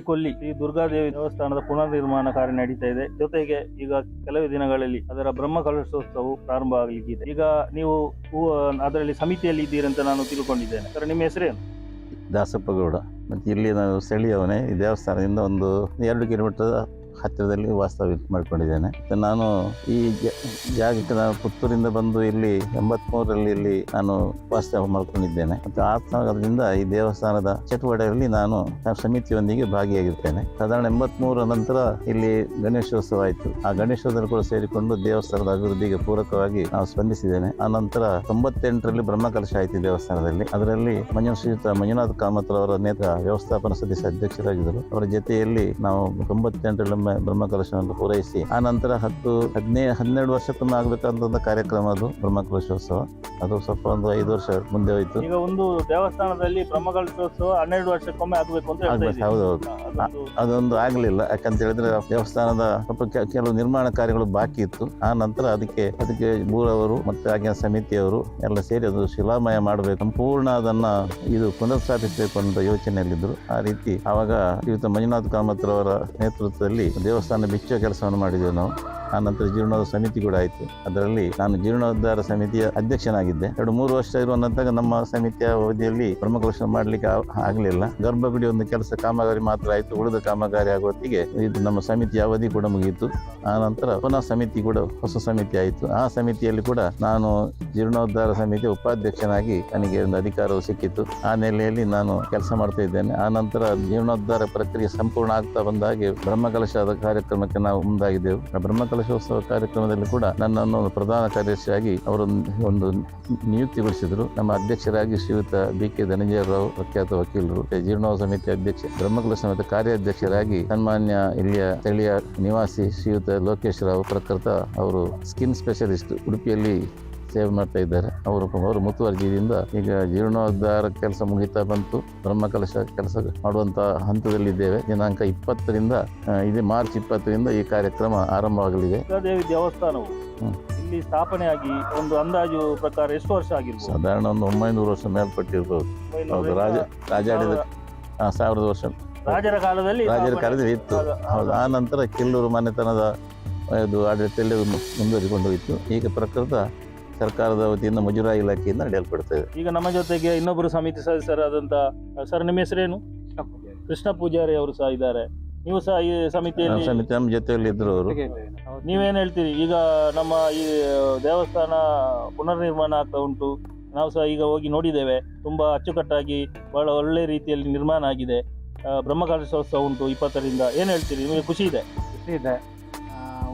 ಬಂಗಾಡಿ ಈ ದುರ್ಗಾದೇವಿ ದೇವಸ್ಥಾನದ ಪುನರ್ ನಿರ್ಮಾಣ ಕಾರ್ಯ ನಡೀತಾ ಇದೆ. ಜೊತೆಗೆ ಈಗ ಕೆಲವೇ ದಿನಗಳಲ್ಲಿ ಅದರ ಬ್ರಹ್ಮ ಕಲಶೋತ್ಸವ ಪ್ರಾರಂಭ ಆಗಲಿಕ್ಕಿದೆ. ಈಗ ನೀವು ಅದರಲ್ಲಿ ಸಮಿತಿಯಲ್ಲಿ ಇದ್ದೀರಿ ಅಂತ ನಾನು ತಿಳ್ಕೊಂಡಿದ್ದೇನೆ. ಸರ್, ನಿಮ್ಮ ಹೆಸರೇನು ದಾಸಪ್ಪಗೌಡ. ಮತ್ತು ಇಲ್ಲಿ ನಾನು ಸ್ಥಳೀಯವನೇ ಈ ದೇವಸ್ಥಾನದಿಂದ ಒಂದು ಎರಡು ಕಿಲೋಮೀಟರ್ ಹತ್ತಿರದಲ್ಲಿ ವಾಸ್ತವ್ಯ ಮಾಡ್ಕೊಂಡಿದ್ದೇನೆ. ನಾನು ಈ ಜಾಗಕ್ಕೆ ನಾನು ಪುತ್ತೂರಿಂದ ಬಂದು ಇಲ್ಲಿ ಎಂಬತ್ಮೂರರಲ್ಲಿ ಇಲ್ಲಿ ನಾನು ವಾಸ್ತವ್ಯ ಮಾಡ್ಕೊಂಡಿದ್ದೇನೆ. ಮತ್ತು ಆ ಕಾಲದಿಂದ ಈ ದೇವಸ್ಥಾನದ ಚಟುವಟಿಕೆಯಲ್ಲಿ ನಾನು ಸಮಿತಿಯೊಂದಿಗೆ ಭಾಗಿಯಾಗಿರ್ತೇನೆ. ಸಾಧಾರಣ ಎಂಬತ್ಮೂರ ನಂತರ ಇಲ್ಲಿ ಗಣೇಶೋತ್ಸವ ಆಯಿತು. ಆ ಗಣೇಶೋತ್ಸವ ಕೂಡ ಸೇರಿಕೊಂಡು ದೇವಸ್ಥಾನದ ಅಭಿವೃದ್ಧಿಗೆ ಪೂರಕವಾಗಿ ನಾವು ಸ್ಪಂದಿಸಿದ್ದೇನೆ. ಆ ನಂತರ ತೊಂಬತ್ತೆಂಟರಲ್ಲಿ ಬ್ರಹ್ಮಕಲಶ ಆಯಿತು ದೇವಸ್ಥಾನದಲ್ಲಿ. ಅದರಲ್ಲಿ ಮಂಜು ಮಂಜುನಾಥ ಮಂಜುನಾಥ್ ಕಾಮತ್ ಅವರ ನೇತ್ರ ವ್ಯವಸ್ಥಾಪನಾ ಸದಸ್ಯ ಅಧ್ಯಕ್ಷರಾಗಿದ್ದರು. ಅವರ ಜೊತೆಯಲ್ಲಿ ನಾವು ತೊಂಬತ್ತೆಂಟರಲ್ಲಿ ಬ್ರಹ್ಮಕಲಶವನ್ನು ಪೂರೈಸಿ. ಆ ನಂತರ ಹತ್ತು ಹದಿನೈದು ಹನ್ನೆರಡು ವರ್ಷಕ್ಕೊಮ್ಮೆ ಆಗಬೇಕಂತ ಕಾರ್ಯಕ್ರಮ ಅದು ಬ್ರಹ್ಮಕಲಶೋತ್ಸವ ಅದು ಸ್ವಲ್ಪ ಒಂದು ಐದು ವರ್ಷ ಮುಂದೆ ಹೋಯಿತು. ಈಗ ಒಂದು ದೇವಸ್ಥಾನದಲ್ಲಿ ಬ್ರಹ್ಮಕಲಶೋತ್ಸವ ಹನ್ನೆರಡು ವರ್ಷಕ್ಕೊಮ್ಮೆ ಆಗಬೇಕು ಅಂತ ಹೇಳ್ತಾ ಆಗ್ಬೇಕು ಇದ್ದೀರಿ. ಹೌದು ಹೌದು. ಅದೊಂದು ಆಗಲಿಲ್ಲ. ಯಾಕಂತ ಹೇಳಿದ್ರೆ ದೇವಸ್ಥಾನದ ಸ್ವಲ್ಪ ಕೆಲವು ನಿರ್ಮಾಣ ಕಾರ್ಯಗಳು ಬಾಕಿ ಇತ್ತು. ಆ ನಂತರ ಅದಕ್ಕೆ ಅದಕ್ಕೆ ಮೂರವರು ಮತ್ತೆ ಆಗಿನ ಸಮಿತಿಯವರು ಎಲ್ಲ ಸೇರಿ ಅದು ಶಿಲಾಮಯ ಮಾಡಬೇಕು. ಸಂಪೂರ್ಣ ಅದನ್ನ ಇದು ಪುನರ್ಸ್ಥಾಪಿಸಬೇಕು ಅಂತ ಯೋಚನೆಯಲ್ಲಿದ್ದರು. ಆ ರೀತಿ ಆವಾಗ ಶ್ರೀಯುತ ಮಂಜುನಾಥ್ ಕಾಮತ್ ರವರ ನೇತೃತ್ವದಲ್ಲಿ ದೇವಸ್ಥಾನ ಬಿಚ್ಚೋ ಕೆಲಸವನ್ನು ಮಾಡಿದ್ದೇವೆ ನಾವು. ಆ ನಂತರ ಜೀರ್ಣೋದ್ಧಾರ ಸಮಿತಿ ಕೂಡ ಆಯಿತು. ಅದರಲ್ಲಿ ನಾನು ಜೀರ್ಣೋದ್ಧಾರ ಸಮಿತಿಯ ಅಧ್ಯಕ್ಷನಾಗಿದ್ದೆ. ಎರಡು ಮೂರು ವರ್ಷ ಇರುವಂತಾಗ ನಮ್ಮ ಸಮಿತಿಯ ಅವಧಿಯಲ್ಲಿ ಬ್ರಹ್ಮಕಲಶ ಮಾಡಲಿಕ್ಕೆ ಆಗಲಿಲ್ಲ. ಗರ್ಭಗುಡಿ ಒಂದು ಕೆಲಸ ಕಾಮಗಾರಿ ಮಾತ್ರ ಆಯಿತು. ಉಳಿದ ಕಾಮಗಾರಿ ಆಗುವತ್ತಿಗೆ ಇದು ನಮ್ಮ ಸಮಿತಿಯ ಅವಧಿ ಕೂಡ ಮುಗಿಯಿತು. ಆ ನಂತರ ಪುನಃ ಸಮಿತಿ ಕೂಡ ಹೊಸ ಸಮಿತಿ ಆಯಿತು. ಆ ಸಮಿತಿಯಲ್ಲಿ ಕೂಡ ನಾನು ಜೀರ್ಣೋದ್ಧಾರ ಸಮಿತಿಯ ಉಪಾಧ್ಯಕ್ಷನಾಗಿ ನನಗೆ ಒಂದು ಅಧಿಕಾರವು ಸಿಕ್ಕಿತ್ತು ಆ ನೆಲೆಯಲ್ಲಿ ನಾನು ಕೆಲಸ ಮಾಡ್ತಾ ಇದ್ದೇನೆ. ಆ ನಂತರ ಜೀರ್ಣೋದ್ಧಾರ ಪ್ರಕ್ರಿಯೆ ಸಂಪೂರ್ಣ ಆಗ್ತಾ ಬಂದ ಹಾಗೆ ಬ್ರಹ್ಮಕಲಶದ ಕಾರ್ಯಕ್ರಮಕ್ಕೆ ನಾವು ಮುಂದಾಗಿದ್ದೆವು. ಆ ಬ್ರಹ್ಮಕಲಶೋತ್ಸವ ಕಾರ್ಯಕ್ರಮದಲ್ಲಿ ಕೂಡ ನನ್ನನ್ನು ಒಂದು ಪ್ರಧಾನ ಕಾರ್ಯದರ್ಶಿಯಾಗಿ ಅವರು ಒಂದು ನಿಯುಕ್ತಿಗೊಳಿಸಿದರು ನಮ್ಮ ಅಧ್ಯಕ್ಷರಾಗಿ ಶ್ರೀಯುತ ಬಿ ಕೆ ಧನಂಜಯರಾವ್, ಪ್ರಖ್ಯಾತ ವಕೀಲರು ಜೀರ್ಣೋ ಸಮಿತಿ ಅಧ್ಯಕ್ಷ, ಬ್ರಹ್ಮಕುಲ ಸಮಿತಿ ಕಾರ್ಯಾಧ್ಯಕ್ಷರಾಗಿ ಸನ್ಮಾನ್ಯ ಇಲ್ಲಿಯ ಸ್ಥಳೀಯ ನಿವಾಸಿ ಶ್ರೀಯುತ ಲೋಕೇಶ್ ರಾವ್, ಪ್ರಕೃತ ಅವರು ಸ್ಕಿನ್ ಸ್ಪೆಷಲಿಸ್ಟ್ ಉಡುಪಿಯಲ್ಲಿ ಸೇವೆ ಮಾಡ್ತಾ ಇದ್ದಾರೆ. ಅವರು ಅವರು ಮುತುವರ್ಜಿಯಿಂದ ಈಗ ಜೀರ್ಣೋದ್ಧಾರ ಕೆಲಸ ಮುಗಿತಾ ಬಂತು. ಬ್ರಹ್ಮಕಲಶ ಕೆಲಸ ಮಾಡುವಂತ ಹಂತದಲ್ಲಿದ್ದೇವೆ. ದಿನಾಂಕ ಇಪ್ಪತ್ತರಿಂದ ಇದೇ ಮಾರ್ಚ್ ಇಪ್ಪತ್ತರಿಂದ ಈ ಕಾರ್ಯಕ್ರಮ ಆರಂಭವಾಗಲಿದೆ. ದೇವಸ್ಥಾನವು ಇಲ್ಲಿ ಸ್ಥಾಪನೆಯಾಗಿ ಒಂದು ಅಂದಾಜು ಪ್ರಕಾರ ಎಷ್ಟು ವರ್ಷ ಆಗಿರ್ಬೋದು? ಸಾಧಾರಣ ಒಂದು ಒಂಬೈನೂರು ವರ್ಷ ಮೇಲ್ಪಟ್ಟಿರ್ಬೋದು. ಹೌದು ರಾಜ ರಾಜಾಡಿದ ಸಾವಿರದ ವರ್ಷ. ರಾಜರ ಕಾಲದಲ್ಲಿ ರಾಜರ ಕಾಲದಲ್ಲಿ ಇತ್ತು. ಹೌದು ಆ ನಂತರ ಕಿಲ್ಲೂರು ಮನೆತನದ ಇದು ಆಡಳಿತದಲ್ಲಿ ಮುಂದುವರಿಕೊಂಡು ಹೋಯಿತು. ಈಗ ಪ್ರಕೃತ ಸರ್ಕಾರದ ವತಿಯಿಂದ ಮುಜರಾಯಿ ಇಲಾಖೆಯಿಂದ ನಡೆಯಲ್ಪಡ್ತಾ ಇದೆ ಈಗ ನಮ್ಮ ಜೊತೆಗೆ ಇನ್ನೊಬ್ಬರು ಸಮಿತಿ ಸದಸ್ಯರಾದಂಥ ಸರ್ ನಿಮ್ಮ ಹೆಸರೇನು ಕೃಷ್ಣ ಪೂಜಾರಿ ಅವರು ಸಹ ಇದ್ದಾರೆ. ನೀವು ಸಹ ಈ ಸಮಿತಿಯಲ್ಲಿ ಸಮಿತಿ ನಮ್ಮ ಜೊತೆಯಲ್ಲಿ ಇದ್ರು ಅವರು. ನೀವೇನು ಹೇಳ್ತೀರಿ? ಈಗ ನಮ್ಮ ಈ ದೇವಸ್ಥಾನ ಪುನರ್ನಿರ್ಮಾಣ ಆಗ್ತಾ ಉಂಟು. ನಾವು ಸಹ ಈಗ ಹೋಗಿ ನೋಡಿದ್ದೇವೆ. ತುಂಬಾ ಅಚ್ಚುಕಟ್ಟಾಗಿ ಬಹಳ ಒಳ್ಳೆ ರೀತಿಯಲ್ಲಿ ನಿರ್ಮಾಣ ಆಗಿದೆ. ಬ್ರಹ್ಮಕಾಲೋತ್ಸವ ಉಂಟು ಇಪ್ಪತ್ತರಿಂದ. ಏನು ಹೇಳ್ತೀರಿ? ನಿಮಗೆ ಖುಷಿ ಇದೆ? ಖುಷಿ ಇದೆ.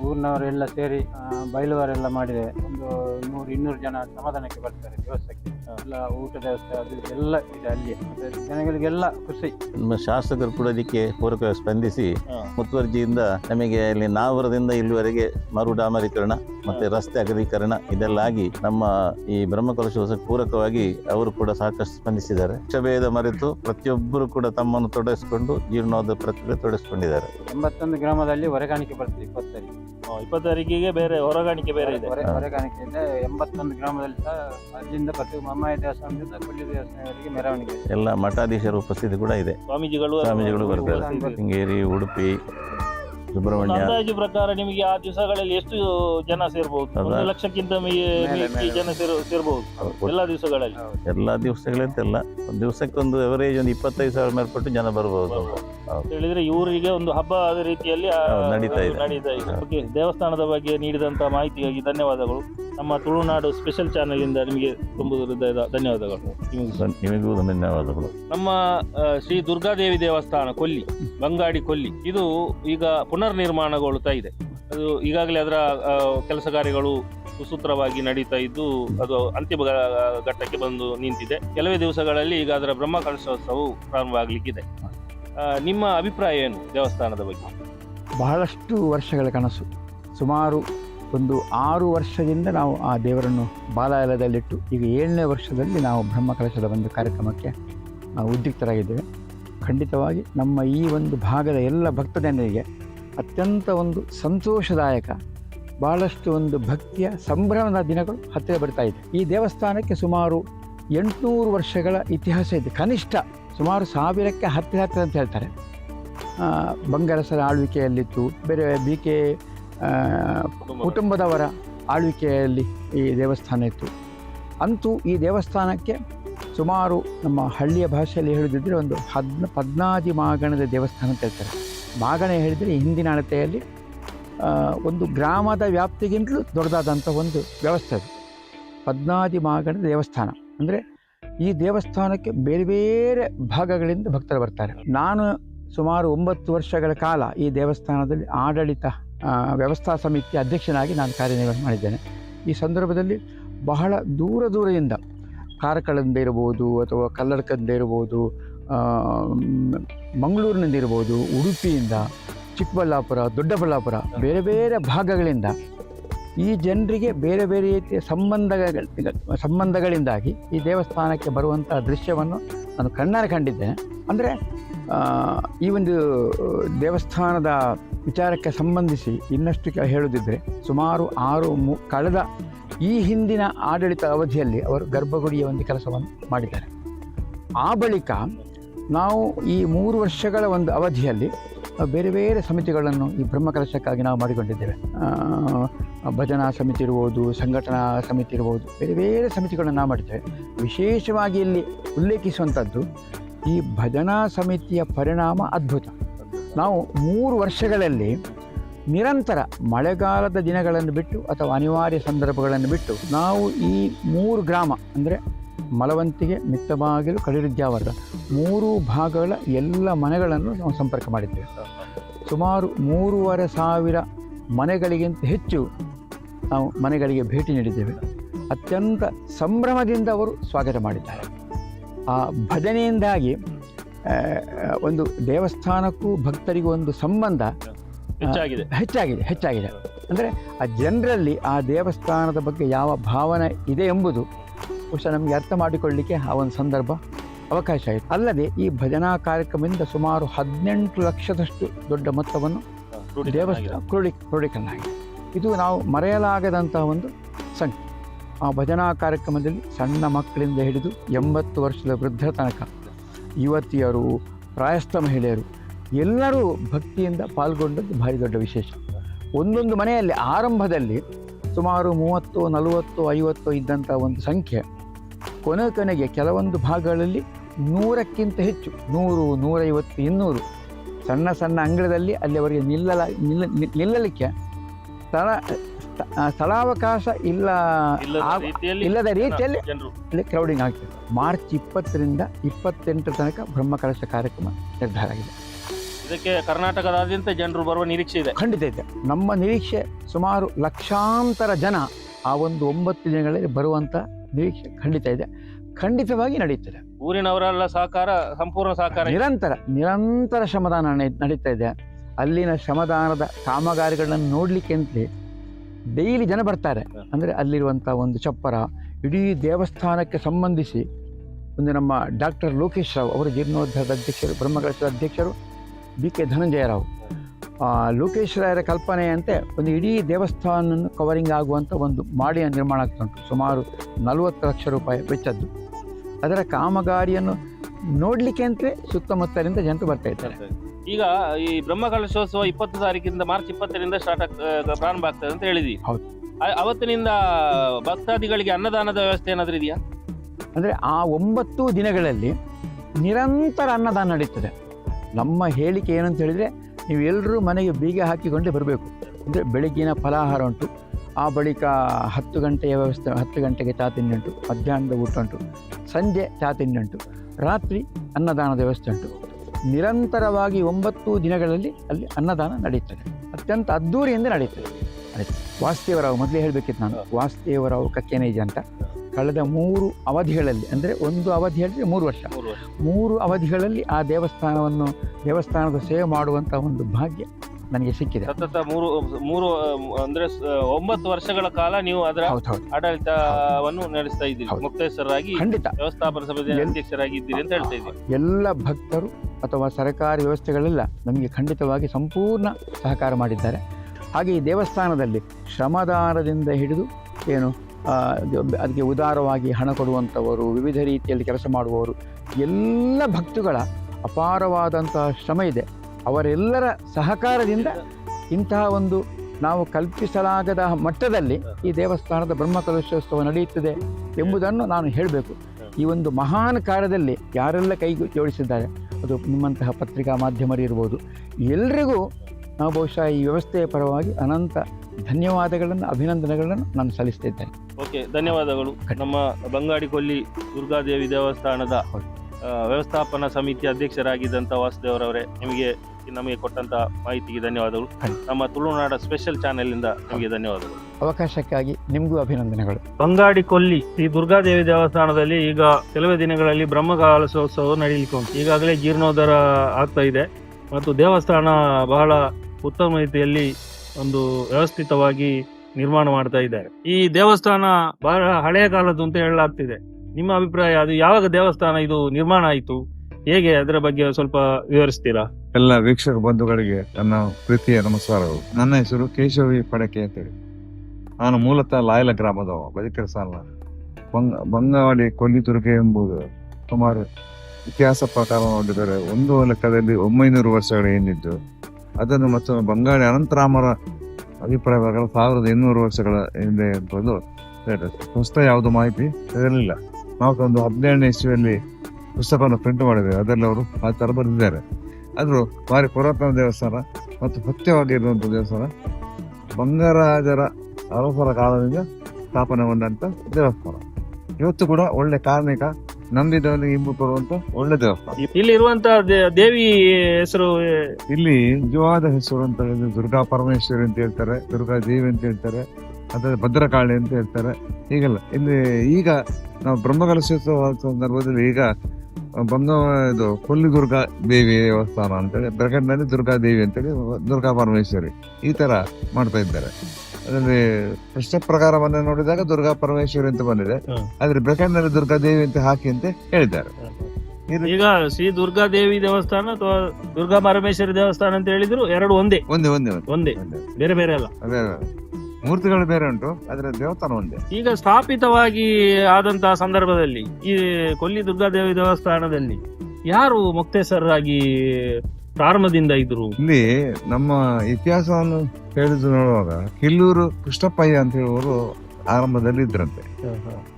ಊರಿನವರೆಲ್ಲ ಸೇರಿ ಬಯಲುವರೆಲ್ಲ ಮಾಡಿದೆ. ಒಂದು ನೂರು ಇನ್ನೂರು ಜನ ಸಮಾಧಾನಕ್ಕೆ ಬರ್ತಾರೆ ದಿವಸಕ್ಕೆ ಎಲ್ಲ ಊಟದ ವ್ಯವಸ್ಥೆ ಅದು ಎಲ್ಲ ಇದೆ ಅಲ್ಲಿ. ಮತ್ತೆ ಜನಗಳಿಗೆಲ್ಲ ಖುಷಿ. ನಮ್ಮ ಶಾಸಕರು ಕೂಡ ಅದಕ್ಕೆ ಪೂರಕ ಸ್ಪಂದಿಸಿ. ಮುತುವರ್ಜಿಯಿಂದ ನಮಗೆ ಇಲ್ಲಿ ನಾವರದಿಂದ ಇಲ್ಲಿವರೆಗೆ ಮರು ಡಾಮರೀಕರಣ ಮತ್ತೆ ರಸ್ತೆ ಅಗಲೀಕರಣ ಇದೆಲ್ಲ ಆಗಿ ನಮ್ಮ ಈ ಬ್ರಹ್ಮಕಲಶೋತ್ಸವಕ್ಕೆ ಪೂರಕವಾಗಿ ಅವರು ಕೂಡ ಸಾಕಷ್ಟು ಸ್ಪಂದಿಸಿದ್ದಾರೆ. ಪಕ್ಷಭೇದ ಮರೆತು ಪ್ರತಿಯೊಬ್ಬರು ಕೂಡ ತಮ್ಮನ್ನು ತೊಡಗಿಸಿಕೊಂಡು ಜೀರ್ಣೋದ ಪ್ರಕ್ರಿಯೆ ತೊಡಗಿಸಿಕೊಂಡಿದ್ದಾರೆ. ಎಂಬತ್ತೊಂದು ಗ್ರಾಮದಲ್ಲಿ ಹೊರಗಾಣಿಕೆ ಬರ್ತದೆ ಇಪ್ಪತ್ತರಿಗೆ ಇಪ್ಪತ್ತು ತಾರೀಕಿಗೆ ಬೇರೆ ಹೊರಗಾಣಿಕೆ ಬೇರೆ ಇದೆ. ಹೊರೆ ಹೊರೆಗಾಣಿಕೆ ಇದೆ ಎಂಬತ್ತೊಂದು ಗ್ರಾಮದಲ್ಲಿ ಸಹ ಅಲ್ಲಿಂದ ಪ್ರತಿ ಮಮ್ಮಾಯ ದೇವಸ್ಥಾನದಿಂದ ಕೊಲ್ಲಿ ದೇವಸ್ಥಾನವರೆಗೆ ಮೆರವಣಿಗೆ. ಎಲ್ಲ ಮಠಾಧೀಶರ ಉಪಸ್ಥಿತಿ ಕೂಡ ಇದೆ. ಸ್ವಾಮೀಜಿಗಳು ಸ್ವಾಮೀಜಿಗಳು ಬರ್ತಾರೆ. ಬರ್ತಾರೆ. ಶೃಂಗೇರಿ ಉಡುಪಿ ಒಂದು ಸುಬ್ರಹ್ಮಣ್ಯ. ಅಂದಾಜು ಪ್ರಕಾರ ನಿಮಗೆ ಆ ದಿವಸಗಳಲ್ಲಿ ಎಷ್ಟು ಜನ ಸೇರ್ಬಹುದು ಹೌದಾ? ಒಂದು ಲಕ್ಷಕ್ಕಿಂತ ಮಿ- ಜನ ಸೇರ್ ಸೇರ್ಬಹುದು ಎಲ್ಲ ದಿವಸಗಳಲ್ಲಿ? ಎಲ್ಲ ದಿವಸಗಳಂತೆಲ್ಲ. ಒಂದು ದಿವಸಕ್ಕೊಂದು ಎವರೇಜ್ ಒಂದು ಇಪ್ಪತ್ತೈದು ಸಾವಿರ ಮೇಲ್ಪಟ್ಟು ಜನ ಬರ್ಬೋದು. ಹೇಳಿದ್ರೆ ಇವರಿಗೆ ಒಂದು ಹಬ್ಬ ಆದ ರೀತಿಯಲ್ಲಿ ಆ, ಹೌದು, ನಡೀತಾ ಇದೆ. ನಡೀತಾ ಇದೆ. ಓಕೆ ದೇವಸ್ಥಾನದ ಬಗ್ಗೆ ನೀಡಿದಂತಹ ಮಾಹಿತಿಗಾಗಿ ಧನ್ಯವಾದಗಳು. ನಮ್ಮ ತುಳುನಾಡು ಸ್ಪೆಷಲ್ ಚಾನೆಲ್ ಇಂದ ನಿಮಗೆ ತುಂಬ ಧನ್ಯವಾದಗಳು. ನಿಮಗೂ. ಸಹ. ನಿಮಗೂ ಧನ್ಯವಾದಗಳು. ನಮ್ಮ ಆ, ಶ್ರೀ ದುರ್ಗಾದೇವಿ ದೇವಸ್ಥಾನ ಕೊಲ್ಲಿ ಬಂಗಾಡಿ ಕೊಲ್ಲಿ ಇದು ಈಗ ಪುನರ್ ನಿರ್ಮಾಣಗೊಳ್ಳುತ್ತಾ ಇದೆ. ಅದು ಈಗಾಗಲೇ ಅದರ ಆ, ಕೆಲಸ ಕಾರ್ಯಗಳು ಸುಸೂತ್ರವಾಗಿ ನಡೀತಾ ಇದ್ದು ಅದು ಅಂತಿಮ ಘಟ್ಟಕ್ಕೆ ಬಂದು ನಿಂತಿದೆ. ಕೆಲವೇ ದಿವಸಗಳಲ್ಲಿ ಈಗ ಅದರ ಬ್ರಹ್ಮ ಕಲಶೋತ್ಸವವು ಪ್ರಾರಂಭ ಆಗಲಿಕ್ಕಿದೆ ನಿಮ್ಮ ಅಭಿಪ್ರಾಯ ಏನು ದೇವಸ್ಥಾನದ ಬಗ್ಗೆ? ಬಹಳಷ್ಟು ವರ್ಷಗಳ ಕನಸು. ಸುಮಾರು ಒಂದು ಆರು ವರ್ಷದಿಂದ ನಾವು ಆ ದೇವರನ್ನು ಬಾಲಾಲಯದಲ್ಲಿಟ್ಟು ಈಗ ಏಳನೇ ವರ್ಷದಲ್ಲಿ ನಾವು ಬ್ರಹ್ಮಕಲಶದ ಒಂದು ಕಾರ್ಯಕ್ರಮಕ್ಕೆ ನಾವು ಉದ್ಯುಕ್ತರಾಗಿದ್ದೇವೆ. ಖಂಡಿತವಾಗಿ ನಮ್ಮ ಈ ಒಂದು ಭಾಗದ ಎಲ್ಲ ಭಕ್ತ ಜನರಿಗೆ ಅತ್ಯಂತ ಒಂದು ಸಂತೋಷದಾಯಕ ಭಾಳಷ್ಟು ಒಂದು ಭಕ್ತಿಯ ಸಂಭ್ರಮದ ದಿನಗಳು ಹತ್ತಿರ ಬರ್ತಾ ಇದೆ. ಈ ದೇವಸ್ಥಾನಕ್ಕೆ ಸುಮಾರು ಎಂಟುನೂರು ವರ್ಷಗಳ ಇತಿಹಾಸ ಇದೆ. ಕನಿಷ್ಠ ಸುಮಾರು ಸಾವಿರಕ್ಕೆ ಹತ್ತಿರ ಹತ್ತಿರ ಅಂತ ಹೇಳ್ತಾರೆ. ಬಂಗಾರಸರ ಆಳ್ವಿಕೆಯಲ್ಲಿತ್ತು. ಬೇರೆ ಬಿ ಕೆ ಕುಟುಂಬದವರ. ಆಳ್ವಿಕೆಯಲ್ಲಿ ಈ ದೇವಸ್ಥಾನ ಇತ್ತು. ಅಂತೂ ಈ ದೇವಸ್ಥಾನಕ್ಕೆ ಸುಮಾರು ನಮ್ಮ ಹಳ್ಳಿಯ ಭಾಷೆಯಲ್ಲಿ ಹೇಳಿದ್ರೆ ಒಂದು ಹದ್ನ ಪದ್ನಾದಿ ಮಾಗಣದ ದೇವಸ್ಥಾನ ಅಂತ ಹೇಳ್ತಾರೆ. ಮಾಗಣ ಹೇಳಿದರೆ ಹಿಂದಿನ ಅಳತೆಯಲ್ಲಿ ಒಂದು ಗ್ರಾಮದ ವ್ಯಾಪ್ತಿಗಿಂತಲೂ ದೊಡ್ಡದಾದಂಥ ಒಂದು ವ್ಯವಸ್ಥೆ ಅದು. ಪದ್ನಾದಿ ಮಾಗಣದ ದೇವಸ್ಥಾನ. ಅಂದರೆ ಈ ದೇವಸ್ಥಾನಕ್ಕೆ ಬೇರೆ ಬೇರೆ ಭಾಗಗಳಿಂದ ಭಕ್ತರು ಬರ್ತಾರೆ. ನಾನು ಸುಮಾರು ಒಂಬತ್ತು ವರ್ಷಗಳ ಕಾಲ ಈ ದೇವಸ್ಥಾನದಲ್ಲಿ ಆಡಳಿತ ವ್ಯವಸ್ಥಾ ಸಮಿತಿ ಅಧ್ಯಕ್ಷನಾಗಿ ನಾನು ಕಾರ್ಯನಿರ್ವಹಣೆ ಮಾಡಿದ್ದೇನೆ. ಈ ಸಂದರ್ಭದಲ್ಲಿ ಬಹಳ ದೂರ ದೂರದಿಂದ ಕಾರಕಳದಿಂದ ಇರ್ಬೋದು ಅಥವಾ ಕಲ್ಲಡ್ಕದಿಂದ ಇರ್ಬೋದು ಮಂಗಳೂರಿನಿಂದ ಇರ್ಬೋದು, ಉಡುಪಿಯಿಂದ ಚಿಕ್ಕಬಳ್ಳಾಪುರ, ದೊಡ್ಡಬಳ್ಳಾಪುರ, ಬೇರೆ ಬೇರೆ ಭಾಗಗಳಿಂದ ಈ ಜನರಿಗೆ ಬೇರೆ ಬೇರೆ ರೀತಿಯ ಸಂಬಂಧಗಳ, ಸಂಬಂಧಗಳಿಂದಾಗಿ ಈ ದೇವಸ್ಥಾನಕ್ಕೆ ಬರುವಂಥ ದೃಶ್ಯವನ್ನು ನಾನು ಕಣ್ಣಾರೆ ಕಂಡಿದ್ದೇನೆ. ಅಂದರೆ ಈ ಒಂದು ದೇವಸ್ಥಾನದ ವಿಚಾರಕ್ಕೆ ಸಂಬಂಧಿಸಿ ಇನ್ನಷ್ಟು ಹೇಳುವುದಿದ್ದರೆ ಸುಮಾರು ಆರು ಮು, ಕಳೆದ ಈ ಹಿಂದಿನ ಆಡಳಿತ ಅವಧಿಯಲ್ಲಿ ಅವರು ಗರ್ಭಗುಡಿಯ ಒಂದು ಕೆಲಸವನ್ನು ಮಾಡಿದ್ದಾರೆ. ಆ ಬಳಿಕ ನಾವು ಈ ಮೂರು ವರ್ಷಗಳ ಒಂದು ಅವಧಿಯಲ್ಲಿ ಬೇರೆ ಬೇರೆ ಸಮಿತಿಗಳನ್ನು ಈ ಬ್ರಹ್ಮಕಲಶಕ್ಕಾಗಿ ನಾವು ಮಾಡಿಕೊಂಡಿದ್ದೇವೆ. ಭಜನಾ ಸಮಿತಿ ಇರ್ಬೋದು, ಸಂಘಟನಾ ಸಮಿತಿ ಇರ್ಬೋದು, ಬೇರೆ ಬೇರೆ ಸಮಿತಿಗಳನ್ನು ನಾವು ಮಾಡಿದ್ದೇವೆ. ವಿಶೇಷವಾಗಿ ಇಲ್ಲಿ ಉಲ್ಲೇಖಿಸುವಂಥದ್ದು ಈ ಭಜನಾ ಸಮಿತಿಯ ಪರಿಣಾಮ ಅದ್ಭುತ. ನಾವು ಮೂರು ವರ್ಷಗಳಲ್ಲಿ ನಿರಂತರ ಮಳೆಗಾಲದ ದಿನಗಳನ್ನು ಬಿಟ್ಟು ಅಥವಾ ಅನಿವಾರ್ಯ ಸಂದರ್ಭಗಳನ್ನು ಬಿಟ್ಟು ನಾವು ಈ ಮೂರು ಗ್ರಾಮ ಅಂದರೆ ಮಲವಂತಿಗೆ ಮಿತ್ತಬಾಗಿಲು ಕಡಿರಿದ್ಯಾವರ್ಗ ಮೂರು ಭಾಗಗಳ ಎಲ್ಲ ಮನೆಗಳನ್ನು ನಾವು ಸಂಪರ್ಕ ಮಾಡಿದ್ದೇವೆ. ಸುಮಾರು ಮೂರುವರೆ ಸಾವಿರ ಮನೆಗಳಿಗಿಂತ ಹೆಚ್ಚು ನಾವು ಮನೆಗಳಿಗೆ ಭೇಟಿ ನೀಡಿದ್ದೇವೆ. ಅತ್ಯಂತ ಸಂಭ್ರಮದಿಂದ ಅವರು ಸ್ವಾಗತ ಮಾಡಿದ್ದಾರೆ. ಆ ಭಜನೆಯಿಂದಾಗಿ ಒಂದು ದೇವಸ್ಥಾನಕ್ಕೂ ಭಕ್ತರಿಗೂ ಒಂದು ಸಂಬಂಧ ಹೆಚ್ಚಾಗಿದೆ. ಹೆಚ್ಚಾಗಿದೆ ಹೆಚ್ಚಾಗಿದೆ. ಅಂದರೆ ಆ ಜನರಲ್ಲಿ ಆ ದೇವಸ್ಥಾನದ ಬಗ್ಗೆ ಯಾವ ಭಾವನೆ ಇದೆ ಎಂಬುದು ಬಹುಶಃ ನಮಗೆ ಅರ್ಥ ಮಾಡಿಕೊಳ್ಳಿಕ್ಕೆ ಆ ಒಂದು ಸಂದರ್ಭ ಅವಕಾಶ ಆಯಿತು. ಅಲ್ಲದೆ ಈ ಭಜನಾ ಕಾರ್ಯಕ್ರಮದಿಂದ ಸುಮಾರು ಹದಿನೆಂಟು ಲಕ್ಷದಷ್ಟು ದೊಡ್ಡ ಮೊತ್ತವನ್ನು ದೇವಸ್ಥಾನ ಕ್ರೋಡಿ ಕ್ರೋಢೀಕರಣವಾಗಿದೆ ಇದು ನಾವು ಮರೆಯಲಾಗದಂತಹ ಒಂದು ಸಂಖ್ಯೆ ಆ ಭಜನಾ ಕಾರ್ಯಕ್ರಮದಲ್ಲಿ ಸಣ್ಣ ಮಕ್ಕಳಿಂದ ಹಿಡಿದು ಎಂಬತ್ತು ವರ್ಷದ ವೃದ್ಧರ ತನಕ ಯುವತಿಯರು ಪ್ರಾಯಸ್ಥ ಮಹಿಳೆಯರು ಎಲ್ಲರೂ ಭಕ್ತಿಯಿಂದ ಪಾಲ್ಗೊಂಡದ್ದು ಭಾರಿ ದೊಡ್ಡ ವಿಶೇಷ. ಒಂದೊಂದು ಮನೆಯಲ್ಲಿ ಆರಂಭದಲ್ಲಿ ಸುಮಾರು ಮೂವತ್ತು ನಲವತ್ತು ಐವತ್ತು ಇದ್ದಂಥ ಒಂದು ಸಂಖ್ಯೆ. ಕೊನೆ ಕೊನೆಗೆ ಕೆಲವೊಂದು ಭಾಗಗಳಲ್ಲಿ ನೂರಕ್ಕಿಂತ ಹೆಚ್ಚು ನೂರು ನೂರೈವತ್ತು ಇನ್ನೂರು. ಸಣ್ಣ ಸಣ್ಣ ಅಂಗಳದಲ್ಲಿ ಅಲ್ಲಿ ಅವರಿಗೆ ನಿಲ್ಲಲ ನಿಲ್ಲ ನಿಲ್ಲಲಿಕ್ಕೆ ಸ್ಥಳ ಸ್ಥ- ಸ್ಥಳಾವಕಾಶ ಇಲ್ಲ ಇಲ್ಲದ ರೀತಿಯಲ್ಲಿ ಅಲ್ಲಿ ಕ್ರೌಡಿಂಗ್ ಆಗ್ತದೆ. ಮಾರ್ಚ್ ಇಪ್ಪತ್ತರಿಂದ ಇಪ್ಪತ್ತೆಂಟರ ತನಕ ಬ್ರಹ್ಮಕಲಶ ಕಾರ್ಯಕ್ರಮ ನಿರ್ಧಾರ ಆಗಿದೆ. ಇದಕ್ಕೆ ಕರ್ನಾಟಕದಾದ್ಯಂತ ಜನರು ಬರುವ ನಿರೀಕ್ಷೆ ಇದೆ. ಖಂಡಿತ ಇದೆ. ನಮ್ಮ ನಿರೀಕ್ಷೆ ಸುಮಾರು ಲಕ್ಷಾಂತರ ಜನ ಆ ಒಂದು ಒಂಬತ್ತು ದಿನಗಳಲ್ಲಿ ಬರುವಂಥ ನಿರೀಕ್ಷೆ ಖಂಡಿತ ಇದೆ. ಖಂಡಿತವಾಗಿ ನಡೆಯುತ್ತದೆ ಊರಿನವರೆಲ್ಲ ಸಹಕಾರ ಸಂಪೂರ್ಣ ಸಹಕಾರ. ನಿರಂತರ ನಿರಂತರ ಶ್ರಮದಾನ ನಡೆ- ನಡೀತಾ ಇದೆ. ಅಲ್ಲಿನ ಶ್ರಮದಾನದ ಕಾಮಗಾರಿಗಳನ್ನು ನೋಡಲಿಕ್ಕೆ ಅಂತಲೇ ಡೈಲಿ ಜನ ಬರ್ತಾರೆ. ಅಂದರೆ ಅಲ್ಲಿರುವಂಥ ಒಂದು ಚಪ್ಪರ ಇಡೀ ದೇವಸ್ಥಾನಕ್ಕೆ ಸಂಬಂಧಿಸಿ ಒಂದು ನಮ್ಮ ಡಾಕ್ಟರ್ ಲೋಕೇಶ್ ರಾವ್ ಅವರು ಜೀರ್ಣೋದ್ಧಾರದ ಅಧ್ಯಕ್ಷರು ಬ್ರಹ್ಮಕಲಶದ ಅಧ್ಯಕ್ಷರು ಬಿ ಕೆ ಧನಂಜಯರಾವ್ ಆ, ಲೋಕೇಶ್ ರಾಯರ ಕಲ್ಪನೆಯಂತೆ ಒಂದು ಇಡೀ ದೇವಸ್ಥಾನವನ್ನು ಕವರಿಂಗ್ ಆಗುವಂಥ ಒಂದು ಮಾಡಿಯ ನಿರ್ಮಾಣ ಆಗ್ತಾ ಉಂಟು ಸುಮಾರು ನಲವತ್ತು ಲಕ್ಷ ರೂಪಾಯಿ ವೆಚ್ಚದ್ದು. ಅದರ ಕಾಮಗಾರಿಯನ್ನು ನೋಡಲಿಕ್ಕೆ ಅಂತಲೇ ಸುತ್ತಮುತ್ತಲಿಂದ ಜನರು ಬರ್ತಾ ಇದ್ದಾರೆ. ಈಗ ಈ ಬ್ರಹ್ಮಕಲಶೋತ್ಸವ ಇಪ್ಪತ್ತು ತಾರೀಕಿಂದ ಮಾರ್ಚ್ ಇಪ್ಪತ್ತರಿಂದ ಸ್ಟಾರ್ಟ್ ಪ್ರಾರಂಭ ಆಗ್ತದೆ ಅಂತ ಹೇಳಿದ್ವಿ. ಹೌದು. ಅವತ್ತಿನಿಂದ ಭಕ್ತಾದಿಗಳಿಗೆ ಅನ್ನದಾನದ ವ್ಯವಸ್ಥೆ ಏನಾದರೂ ಇದೆಯಾ? ಅಂದರೆ ಆ ಒಂಬತ್ತು ದಿನಗಳಲ್ಲಿ ನಿರಂತರ ಅನ್ನದಾನ ನಡೀತದೆ. ನಮ್ಮ ಹೇಳಿಕೆ ಏನಂತ ಹೇಳಿದರೆ ನೀವು ಎಲ್ಲರೂ ಮನೆಗೆ ಬೀಗ ಹಾಕಿಕೊಂಡೇ ಬರಬೇಕು. ಅಂದರೆ ಬೆಳಗ್ಗಿನ ಫಲಾಹಾರ ಉಂಟು, ಆ ಬಳಿಕ ಹತ್ತು ಗಂಟೆಯ ವ್ಯವಸ್ಥೆ, ಹತ್ತು ಗಂಟೆಗೆ ಚಾ ತಿಂಡಿ ಉಂಟು, ಮಧ್ಯಾಹ್ನದ ಊಟ ಉಂಟು, ಸಂಜೆ ಚಾ ತಿಂಡಿ ಉಂಟು, ರಾತ್ರಿ ಅನ್ನದಾನದ ವ್ಯವಸ್ಥೆ ಉಂಟು. ನಿರಂತರವಾಗಿ ಒಂಬತ್ತು ದಿನಗಳಲ್ಲಿ ಅಲ್ಲಿ ಅನ್ನದಾನ ನಡೆಯುತ್ತದೆ. ಅತ್ಯಂತ ಅದ್ಧೂರಿಯಿಂದ ನಡೆಯುತ್ತದೆ. ವಾಸುದೇವರಾವ್ ಮೊದಲೇ ಹೇಳಬೇಕಿತ್ತು ನಾನು ವಾಸುದೇವರಾವ್ ಕಕ್ಕೇನೈಜ ಅಂತ. ಕಳೆದ ಮೂರು ಅವಧಿಗಳಲ್ಲಿ ಅಂದರೆ ಒಂದು ಅವಧಿ ಹೇಳಿದರೆ ಮೂರು ವರ್ಷ. ಮೂರು ವರ್ಷ. ಮೂರು ಅವಧಿಗಳಲ್ಲಿ ಆ ದೇವಸ್ಥಾನವನ್ನು ದೇವಸ್ಥಾನದ ಸೇವೆ ಮಾಡುವಂಥ ಒಂದು ಭಾಗ್ಯ ನನಗೆ ಸಿಕ್ಕಿದೆ. ಸತತ ಮೂರು ಮೂರು ಅಂದ್ರೆ ಒಂಬತ್ತು ವರ್ಷಗಳ ಕಾಲ ನೀವು ಅದರ ಆಡಳಿತವನ್ನು ನಡೆಸ್ತಾ ಇದ್ದೀರಿ. ಮುಕ್ತೇಶ್ವರರಾಗಿ ಖಂಡಿತ. ವ್ಯವಸ್ಥಾಪನ ಸಭೆಯ ಅಧ್ಯಕ್ಷರಾಗಿ ಅಧ್ಯಕ್ಷರಾಗಿದ್ದೀರಿ ಅಂತ ಹೇಳ್ತಾ ಇದ್ದೀರಿ. ಎಲ್ಲ ಭಕ್ತರು ಅಥವಾ ಸರ್ಕಾರಿ ವ್ಯವಸ್ಥೆಗಳೆಲ್ಲ ನಮಗೆ ಖಂಡಿತವಾಗಿ ಸಂಪೂರ್ಣ ಸಹಕಾರ ಮಾಡಿದ್ದಾರೆ. ಹಾಗೆ ಈ ದೇವಸ್ಥಾನದಲ್ಲಿ ಶ್ರಮದಾನದಿಂದ ಹಿಡಿದು ಏನು ಅದಕ್ಕೆ ಉದಾರವಾಗಿ ಹಣ ಕೊಡುವಂಥವರು, ವಿವಿಧ ರೀತಿಯಲ್ಲಿ ಕೆಲಸ ಮಾಡುವವರು, ಎಲ್ಲ ಭಕ್ತುಗಳ ಅಪಾರವಾದಂತಹ ಶ್ರಮ ಇದೆ. ಅವರೆಲ್ಲರ ಸಹಕಾರದಿಂದ ಇಂತಹ ಒಂದು ನಾವು ಕಲ್ಪಿಸಲಾಗದ ಮಟ್ಟದಲ್ಲಿ ಈ ದೇವಸ್ಥಾನದ ಬ್ರಹ್ಮಕಲಶೋತ್ಸವ ನಡೆಯುತ್ತದೆ ಎಂಬುದನ್ನು ನಾನು ಹೇಳಬೇಕು. ಈ ಒಂದು ಮಹಾನ್ ಕಾರ್ಯದಲ್ಲಿ ಯಾರೆಲ್ಲ ಕೈ ಜೋಡಿಸಿದ್ದಾರೆ, ಅದು ನಿಮ್ಮಂತಹ ಪತ್ರಿಕಾ ಮಾಧ್ಯಮರಿರ್ಬೋದು ಎಲ್ಲರಿಗೂ ನಾವು ಬಹುಶಃ ಈ ವ್ಯವಸ್ಥೆಯ ಪರವಾಗಿ ಅನಂತ ಧನ್ಯವಾದಗಳನ್ನು ಅಭಿನಂದನೆಗಳನ್ನು ನಾನು ಸಲ್ಲಿಸ್ತಿದ್ದೇನೆ. ಓಕೆ ಧನ್ಯವಾದಗಳು. ನಮ್ಮ ಬಂಗಾಡಿ ಕೊಲ್ಲಿ ದುರ್ಗಾದೇವಿ ದೇವಸ್ಥಾನದ. ಆ, ವ್ಯವಸ್ಥಾಪನಾ ಸಮಿತಿ ಅಧ್ಯಕ್ಷರಾಗಿದ್ದಂಥ ವಾಸುದೇವರವರೇ ನಿಮಗೆ ನಮಗೆ ಕೊಟ್ಟಂತ ಮಾಹಿತಿಗೆ ಧನ್ಯವಾದಗಳು. ನಮ್ಮ ತುಳುನಾಡ ಸ್ಪೆಷಲ್ ಚಾನೆಲ್ನಿಂದ ನಿಮಗೆ ಧನ್ಯವಾದಗಳು. ಅವಕಾಶಕ್ಕಾಗಿ ನಿಮಗೂ ಅಭಿನಂದನೆಗಳು. ಬಂಗಾಡಿ ಕೊಲ್ಲಿ ಈ ದುರ್ಗಾದೇವಿ ದೇವಸ್ಥಾನದಲ್ಲಿ ಈಗ ಕೆಲವೇ ದಿನಗಳಲ್ಲಿ ಬ್ರಹ್ಮಕಲಶೋತ್ಸವ ನಡೆಯಲಿಕ್ಕೆ ಉಂಟು ಈಗಾಗಲೇ ಜೀರ್ಣೋದ್ಧಾರ ಆಗ್ತಾ ಇದೆ. ಮತ್ತು ದೇವಸ್ಥಾನ ಬಹಳ ಉತ್ತಮ ರೀತಿಯಲ್ಲಿ ಒಂದು ವ್ಯವಸ್ಥಿತವಾಗಿ ನಿರ್ಮಾಣ ಮಾಡ್ತಾ ಇದ್ದಾರೆ. ಈ ದೇವಸ್ಥಾನ ಬಹಳ ಹಳೆಯ ಕಾಲದ್ದು ಅಂತ ಹೇಳಲಾಗ್ತಿದೆ. ನಿಮ್ಮ ಅಭಿಪ್ರಾಯ ಅದು ಯಾವಾಗ ದೇವಸ್ಥಾನ ಇದು ನಿರ್ಮಾಣ ಆಯಿತು? ಹೇಗೆ ಅದರ ಬಗ್ಗೆ ಸ್ವಲ್ಪ ವಿವರಿಸ್ತೀರಾ? ಎಲ್ಲ ವೀಕ್ಷಕ ಬಂಧುಗಳಿಗೆ ನನ್ನ ಪ್ರೀತಿಯ ನಮಸ್ಕಾರಗಳು. ನನ್ನ ಹೆಸರು ಕೇಶವಿ ಪಡಕೆ ಅಂತೇಳಿ. ನಾನು ಮೂಲತಃ ಲಾಯಲ ಗ್ರಾಮದವ, ಬದುಕರ ಸಾಲ ಬಂಗ ಬಂಗಾವಳಿ ಕೊಲ್ಲಿದುರ್ಗೆ ಎಂಬುದು ಸುಮಾರು ಇತಿಹಾಸ ಪ್ರಕಾರ ನೋಡಿದರೆ ಒಂದು ಲೆಕ್ಕದಲ್ಲಿ ಒಂಬೈನೂರು ವರ್ಷಗಳ ಹಿಂದಿದ್ದು. ಅದನ್ನು ಮತ್ತು ಬಂಗಾಳಿ ಅನಂತರಾಮರ ಅಭಿಪ್ರಾಯ ಪ್ರಕಾರ ಸಾವಿರದ ಇನ್ನೂರು ವರ್ಷಗಳ ಹಿಂದೆ ಹೇಳ್ತಾರೆ. ಹೊಸ ಯಾವುದು ಮಾಹಿತಿ ಇರಲಿಲ್ಲ. ನಾವು ಒಂದು ಹದಿನೇಳನೇ ಇಸ್ವಿಯಲ್ಲಿ ಪುಸ್ತಕವನ್ನು ಪ್ರಿಂಟ್ ಮಾಡಿದೆ ಅದರಲ್ಲಿ ಅವರು ಆ ಥರ ಬರೆದಿದ್ದಾರೆ. ಆದರೂ ಭಾರಿ ಪುರಾತನ ದೇವಸ್ಥಾನ ಮತ್ತು ಸತ್ಯವಾಗಿರುವಂಥ ದೇವಸ್ಥಾನ ಬಂಗಾರಾಜರ ಅರಸರ ಕಾಲದಿಂದ ಸ್ಥಾಪನೆಗೊಂಡಂತ ದೇವಸ್ಥಾನ. ಇವತ್ತು ಕೂಡ ಒಳ್ಳೆ ಕಾರ್ಮಿಕ ನಂಬಿದವನಿಗೆ ಇಂಬು ಕೊಡುವಂತ ಒಳ್ಳೆ ದೇವಸ್ಥಾನ ಇಲ್ಲಿರುವಂತಹ ದೇವಿ ಹೆಸರು ಇಲ್ಲಿ ನಿಜವಾದ ಹೆಸರು ಅಂತ ಹೇಳಿದ್ರೆ ದುರ್ಗಾ ಪರಮೇಶ್ವರಿ ಅಂತ ಹೇಳ್ತಾರೆ ದುರ್ಗಾ ದೇವಿ ಅಂತ ಹೇಳ್ತಾರೆ ಅಥವಾ ಭದ್ರಕಾಳಿ ಅಂತ ಹೇಳ್ತಾರೆ ಹೀಗೆಲ್ಲ. ಇಲ್ಲಿ ಈಗ ನಾವು ಬ್ರಹ್ಮಕಲಶೋತ್ಸವ ಸಂದರ್ಭದಲ್ಲಿ ಈಗ ಬಂದ ಇದು ಕೊಲ್ಲಿ ದುರ್ಗಾ ದೇವಿ ದೇವಸ್ಥಾನ ಅಂತೇಳಿ ಬ್ರಕೆಟ್ನಲ್ಲಿ ದುರ್ಗಾ ದೇವಿ ಅಂತೇಳಿ ದುರ್ಗಾ ಪರಮೇಶ್ವರಿ ಈ ತರ ಮಾಡ್ತಾ ಇದ್ದಾರೆ. ಅದರಲ್ಲಿ ಪ್ರಶ್ನೆ ಪ್ರಕಾರವನ್ನ ನೋಡಿದಾಗ ದುರ್ಗಾ ಪರಮೇಶ್ವರಿ ಅಂತ ಬಂದಿದೆ. ಆದ್ರೆ ದುರ್ಗಾ ದೇವಿ ಅಂತ ಹಾಕಿ ಅಂತ ಹೇಳಿದ್ದಾರೆ. ಈಗ ಶ್ರೀ ದುರ್ಗಾ ದೇವಿ ದೇವಸ್ಥಾನ ಅಥವಾ ದುರ್ಗಾ ಪರಮೇಶ್ವರಿ ದೇವಸ್ಥಾನ ಅಂತ ಹೇಳಿದ್ರು ಎರಡು ಒಂದೇ? ಒಂದೇ ಒಂದೇ ಒಂದೇ. ಬೇರೆ ಬೇರೆ ಅಲ್ಲ. ಅದೇ. ಮೂರ್ತಿಗಳು ಬೇರೆ ಉಂಟು ಆದ್ರೆ ದೇವಸ್ಥಾನ ಒಂದೇ. ಈಗ ಸ್ಥಾಪಿತವಾಗಿ ಆದಂತಹ ಸಂದರ್ಭದಲ್ಲಿ ಈ ಕೊಲ್ಲಿ ದುರ್ಗಾದೇವಿ ದೇವಸ್ಥಾನದಲ್ಲಿ ಯಾರು ಮೊಕ್ತೇಸರಾಗಿ ಪ್ರಾರಂಭದಿಂದ ಇದ್ರು. ಇಲ್ಲಿ ನಮ್ಮ ಇತಿಹಾಸವನ್ನು ಹೇಳಿದ್ದು ನೋಡುವಾಗ ಕಿಲ್ಲೂರು ಕೃಷ್ಣಪ್ಪಯ್ಯ ಅಂತ ಹೇಳುವವರು ಆರಂಭದಲ್ಲಿ ಇದ್ರಂತೆ.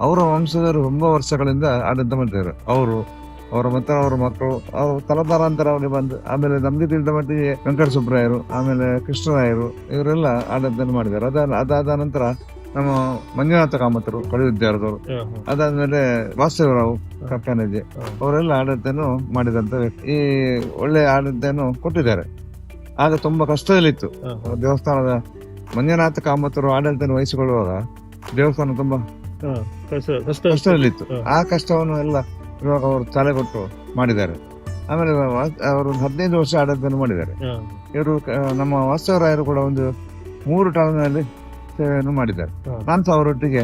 ಅವರ ವಂಶದವರು ತುಂಬ ವರ್ಷಗಳಿಂದ ಆಡಳಿತ ಮಾಡಿದರು ಅವರು ಅವರ ಮತ್ತೆ ಅವರ ಮಕ್ಕಳು ಅವರು ತಲತಲಾಂತರ ಅವರಿಗೆ ಬಂದು ಆಮೇಲೆ ನಮ್ಗೆ ತಿಳಿದ ಮಟ್ಟಿಗೆ ವೆಂಕಟ ಸುಬ್ರಾಯರು ಆಮೇಲೆ ಕೃಷ್ಣರಾಯರು ಇವರೆಲ್ಲ ಆಡಳಿತ ಮಾಡಿದ್ದಾರೆ. ಅದ ಅದಾದ ನಂತರ ನಮ್ಮ ಮಂಜುನಾಥ ಕಾಮತರು ಕಳಿ ವಿದ್ಯಾರ್ಥಿಗಳು. ಅದಾದ್ಮೇಲೆ ವಾಸುದೇವರಾವ್ ಕಕ್ಕನಜಿ ಅವರೆಲ್ಲ ಆಡಳಿತನು ಮಾಡಿದಂತ ವ್ಯಕ್ತಿ. ಈ ಒಳ್ಳೆ ಆಡಳಿತನು ಕೊಟ್ಟಿದ್ದಾರೆ. ಆಗ ತುಂಬಾ ಕಷ್ಟದಲ್ಲಿತ್ತು. ದೇವಸ್ಥಾನದ ಮಂಜುನಾಥ ಕಾಮತರು ಆಡಳಿತ ವಹಿಸಿಕೊಳ್ಳುವಾಗ ದೇವಸ್ಥಾನ ತುಂಬಾ ಕಷ್ಟದಲ್ಲಿತ್ತು. ಆ ಕಷ್ಟವನ್ನು ಎಲ್ಲ ಇವಾಗ ಅವರು ತಲೆ ಕೊಟ್ಟು ಮಾಡಿದ್ದಾರೆ. ಆಮೇಲೆ ಅವರು ಹದಿನೈದು ವರ್ಷ ಆಡಳಿತ ಮಾಡಿದ್ದಾರೆ. ಇವರು ನಮ್ಮ ವಾಸ್ತವರಾಯರು ಕೂಡ ಒಂದು ಮೂರು ಟರ್ಮ್ನಲ್ಲಿ ಸೇವೆಯನ್ನು ಮಾಡಿದ್ದಾರೆ. ನಾನ್ಸ ನಾನು ಸಹ ಅವರೊಟ್ಟಿಗೆ